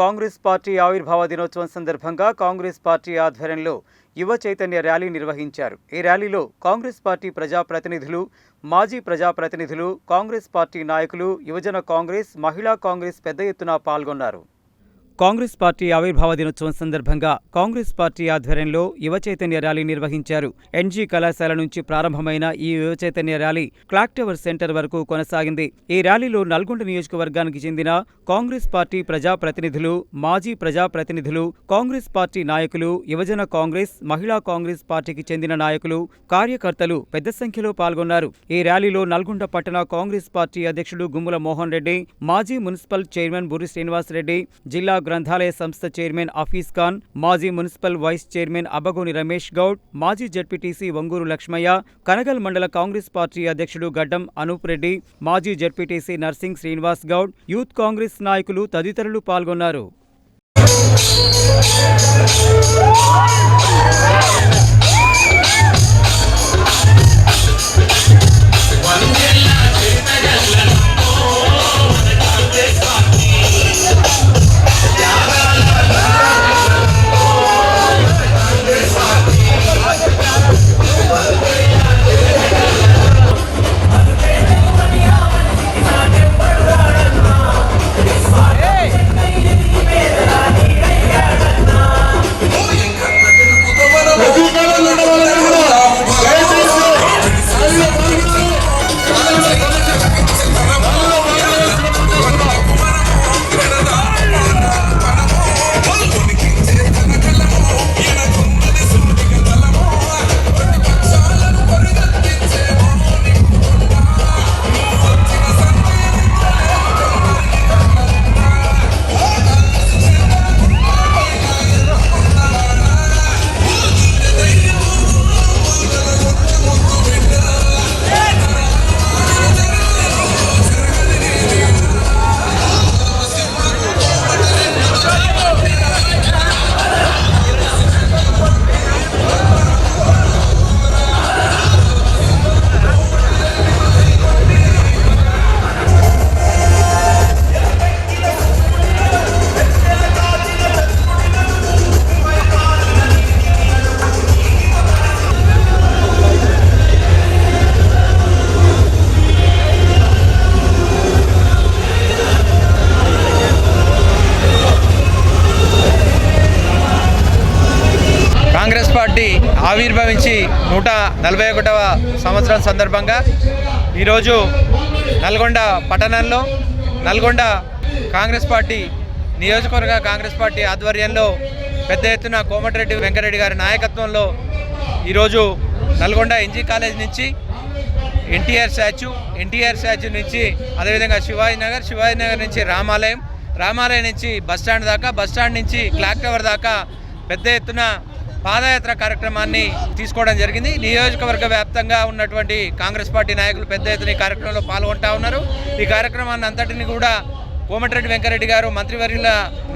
Congress party ఆవిర్భావ దినోత్సవం సందర్భంగా కాంగ్రెస్ పార్టీ ఆధ్వర్యంలో యువ చైతన్య ర్యాలీ నిర్వహించారు. ఈ ర్యాలీలో కాంగ్రెస్ పార్టీ ప్రజాప్రతినిధులు మాజీ ప్రజాప్రతినిధులు కాంగ్రెస్ పార్టీ నాయకులు యువజన కాంగ్రెస్ మహిళా కాంగ్రెస్ పెద్ద ఎత్తున పాల్గొన్నారు. కాంగ్రెస్ పార్టీ ఆవిర్భావ దినోత్సవం సందర్భంగా కాంగ్రెస్ పార్టీ ఆధ్వర్యంలో యువ చైతన్య ర్యాలీ నిర్వహించారు. ఎన్జీ కళాశాల నుంచి ప్రారంభమైన ఈ యువ చైతన్య ర్యాలీ క్లాక్ టవర్ సెంటర్ వరకు కొనసాగింది. ఈ ర్యాలీలో నల్గొండ నియోజకవర్గానికి చెందిన కాంగ్రెస్ పార్టీ ప్రజాప్రతినిధులు మాజీ ప్రజాప్రతినిధులు కాంగ్రెస్ పార్టీ నాయకులు యువజన కాంగ్రెస్ మహిళా కాంగ్రెస్ పార్టీకి చెందిన నాయకులు కార్యకర్తలు పెద్ద సంఖ్యలో పాల్గొన్నారు. ఈ ర్యాలీలో నల్గొండ పట్టణ కాంగ్రెస్ పార్టీ అధ్యక్షుడు గుమ్ముల మోహన్ రెడ్డి మాజీ మున్సిపల్ చైర్మన్ బురి శ్రీనివాస్ రెడ్డి జిల్లా గ్రంథాలయ సంస్థ చైర్మన్ అఫీస్ ఖాన్ మాజీ municipal vice chairman Abbagoni Ramesh Goud మాజీ జడ్పీటీసీ వంగూరు లక్ష్మయ్య కనగల్ మండల కాంగ్రెస్ పార్టీ అధ్యక్షుడు గడ్డం అనూప్ రెడ్డి మాజీ జడ్పీటీసీ నర్సింగ్ శ్రీనివాస్ గౌడ్ యూత్ కాంగ్రెస్ నాయకులు తదితరులు పాల్గొన్నారు. ఆవిర్భవించి నూట నలభై ఒకటవ సంవత్సరం సందర్భంగా ఈరోజు నల్గొండ పట్టణంలో నల్గొండ కాంగ్రెస్ పార్టీ నియోజకవర్గ కాంగ్రెస్ పార్టీ ఆధ్వర్యంలో పెద్ద ఎత్తున కోమటిరెడ్డి వెంకరెడ్డి గారి నాయకత్వంలో ఈరోజు నల్గొండ ఎన్జీ కాలేజ్ నుంచి ఎన్టీఆర్ స్టాచ్యూ ఎన్టీఆర్ స్టాచ్యూ నుంచి అదేవిధంగా శివాజీ నగర్ శివాజీ నగర్ నుంచి రామాలయం రామాలయం నుంచి బస్ స్టాండ్ దాకా బస్ స్టాండ్ నుంచి క్లాక్ టవర్ దాకా పెద్ద ఎత్తున పాదయాత్ర కార్యక్రమాన్ని తీసుకోవడం జరిగింది. నియోజకవర్గ వ్యాప్తంగా ఉన్నటువంటి కాంగ్రెస్ పార్టీ నాయకులు పెద్ద ఎత్తున ఈ కార్యక్రమంలో పాల్గొంటా ఉన్నారు. ఈ కార్యక్రమాన్ని అంతటిని కూడా కోమటిరెడ్డి వెంకరెడ్డి గారు మంత్రివర్యుల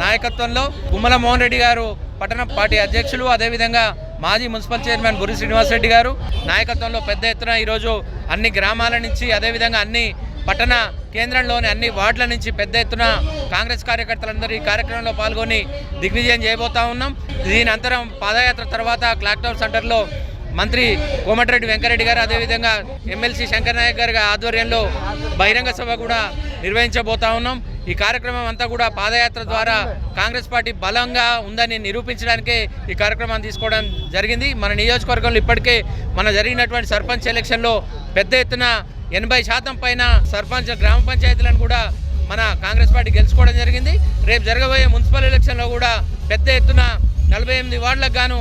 నాయకత్వంలో గుమ్మల మోహన్ రెడ్డి గారు పట్టణ పార్టీ అధ్యక్షులు అదేవిధంగా మాజీ మున్సిపల్ చైర్మన్ బురి శ్రీనివాసరెడ్డి గారు నాయకత్వంలో పెద్ద ఎత్తున ఈరోజు అన్ని గ్రామాల నుంచి అదేవిధంగా అన్ని పట్టణ కేంద్రంలోని అన్ని వార్డుల నుంచి పెద్ద ఎత్తున కాంగ్రెస్ కార్యకర్తలందరూ ఈ కార్యక్రమంలో పాల్గొని దిగ్విజయం చేయబోతా ఉన్నాం. దీని అంతరం పాదయాత్ర తర్వాత క్లాక్టౌన్ సెంటర్లో మంత్రి కోమటిరెడ్డి వెంకరెడ్డి గారు అదేవిధంగా ఎమ్మెల్సీ శంకర్ నాయక్ గారి ఆధ్వర్యంలో బహిరంగ సభ కూడా నిర్వహించబోతా ఉన్నాం. ఈ కార్యక్రమం అంతా కూడా పాదయాత్ర ద్వారా కాంగ్రెస్ పార్టీ బలంగా ఉందని నిరూపించడానికే ఈ కార్యక్రమాన్ని తీసుకోవడం జరిగింది. మన నియోజకవర్గంలో ఇప్పటికే మన జరిగినటువంటి సర్పంచ్ ఎలక్షన్లో పెద్ద ఎత్తున ఎనభై శాతం పైన సర్పంచ్ గ్రామ పంచాయతీలను కూడా మన కాంగ్రెస్ పార్టీ గెలుచుకోవడం జరిగింది. రేపు జరగబోయే మున్సిపల్ ఎలక్షన్లో కూడా పెద్ద ఎత్తున నలభై ఎనిమిది వార్డులకు గాను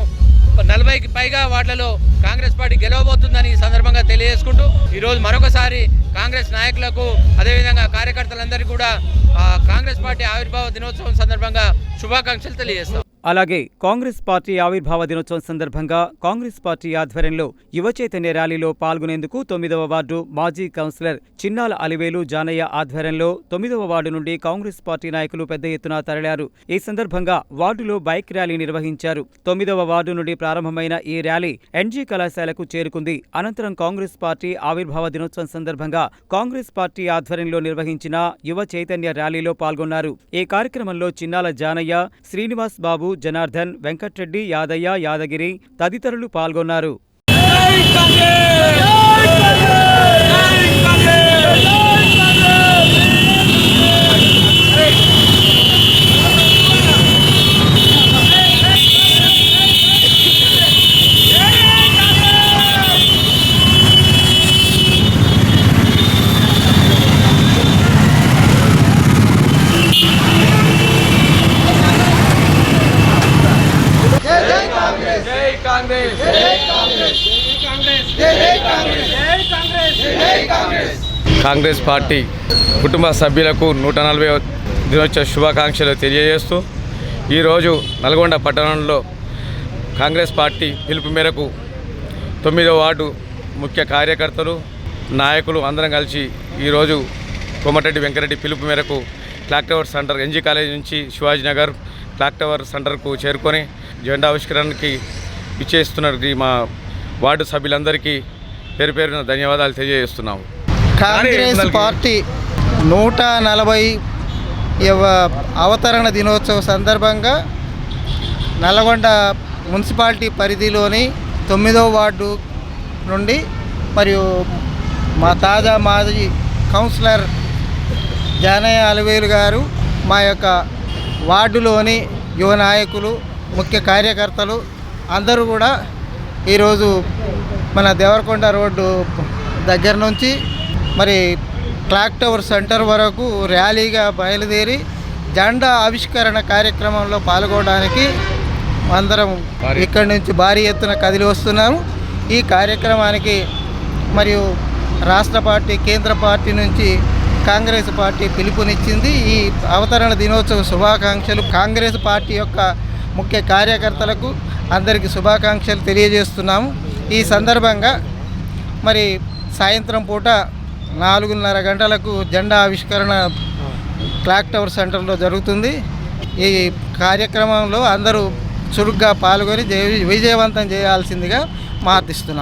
నలభైకి పైగా వార్డులలో కాంగ్రెస్ పార్టీ గెలవబోతుందని ఈ సందర్భంగా తెలియజేసుకుంటూ ఈరోజు మరొకసారి కాంగ్రెస్ నాయకులకు అదేవిధంగా కార్యకర్తలందరికీ కూడా కాంగ్రెస్ పార్టీ ఆవిర్భావ దినోత్సవం సందర్భంగా శుభాకాంక్షలు తెలియజేస్తాం. అలాగే కాంగ్రెస్ పార్టీ ఆవిర్భావ దినోత్సవం సందర్భంగా కాంగ్రెస్ పార్టీ ఆధ్వర్యంలో యువ చైతన్య ర్యాలీలో పాల్గొనేందుకు తొమ్మిదవ వార్డు మాజీ కౌన్సిలర్ చిన్నాల అలివేలు జానయ్య ఆధ్వర్యంలో తొమ్మిదవ వార్డు నుండి కాంగ్రెస్ పార్టీ నాయకులు పెద్ద ఎత్తున తరలారు. ఈ సందర్భంగా వార్డులో బైక్ ర్యాలీ నిర్వహించారు. తొమ్మిదవ వార్డు నుండి ప్రారంభమైన ఈ ర్యాలీ ఎన్జీ కళాశాలకు చేరుకుంది. అనంతరం కాంగ్రెస్ పార్టీ ఆవిర్భావ దినోత్సవం సందర్భంగా కాంగ్రెస్ పార్టీ ఆధ్వర్యంలో నిర్వహించిన యువ చైతన్య ర్యాలీలో పాల్గొన్నారు. ఈ కార్యక్రమంలో చిన్నాల జానయ్య శ్రీనివాస్ బాబు జనార్దన్ వెంకట్రెడ్డి యాదయ్య యాదగిరి తదితరులు పాల్గొన్నారు. కాంగ్రెస్. పార్టీ కుటుంబ సభ్యులకు నూట నలభై దినోత్సవ శుభాకాంక్షలు తెలియజేస్తూ ఈరోజు నల్గొండ పట్టణంలో కాంగ్రెస్ పార్టీ పిలుపు మేరకు తొమ్మిదో వార్డు ముఖ్య కార్యకర్తలు నాయకులు అందరం కలిసి ఈరోజు కోమటిరెడ్డి వెంకరెడ్డి పిలుపు మేరకు clock tower centre NG college నుంచి శివాజీ నగర్ క్లాక్ టవర్ సెంటర్కు చేరుకొని జెండా ఆవిష్కరణకి ఇచ్చేస్తున్న ఈ మా వార్డు సభ్యులందరికీ పేరు పేరున ధన్యవాదాలు తెలియజేస్తున్నాము. కాంగ్రెస్ పార్టీ నూట నలభై అవతరణ దినోత్సవ సందర్భంగా నల్గొండ మున్సిపాలిటీ పరిధిలోని తొమ్మిదవ వార్డు నుండి మరియు మా తాజా మాజీ కౌన్సిలర్ జానయ్య అలవేలు గారు మా యొక్క వార్డులోని యువ నాయకులు ముఖ్య కార్యకర్తలు అందరూ కూడా ఈరోజు మన దేవరకొండ రోడ్డు దగ్గర నుంచి మరి క్లాక్ టవర్ సెంటర్ వరకు ర్యాలీగా బయలుదేరి జెండా ఆవిష్కరణ కార్యక్రమంలో పాల్గొనడానికి అందరం ఇక్కడి నుంచి భారీ ఎత్తున కదిలి వస్తున్నాము. ఈ కార్యక్రమానికి మరియు రాష్ట్ర పార్టీ కేంద్ర పార్టీ నుంచి కాంగ్రెస్ పార్టీ పిలుపునిచ్చింది. ఈ అవతరణ దినోత్సవ శుభాకాంక్షలు కాంగ్రెస్ పార్టీ యొక్క ముఖ్య కార్యకర్తలకు అందరికీ శుభాకాంక్షలు తెలియజేస్తున్నాము. ఈ సందర్భంగా మరి సాయంత్రం పూట నాలుగున్నర గంటలకు జెండా ఆవిష్కరణ క్లాక్ టవర్ సెంటర్లో జరుగుతుంది. ఈ కార్యక్రమంలో అందరూ చురుగ్గా పాల్గొని విజయవంతం చేయాల్సిందిగా మార్థిస్తున్నాం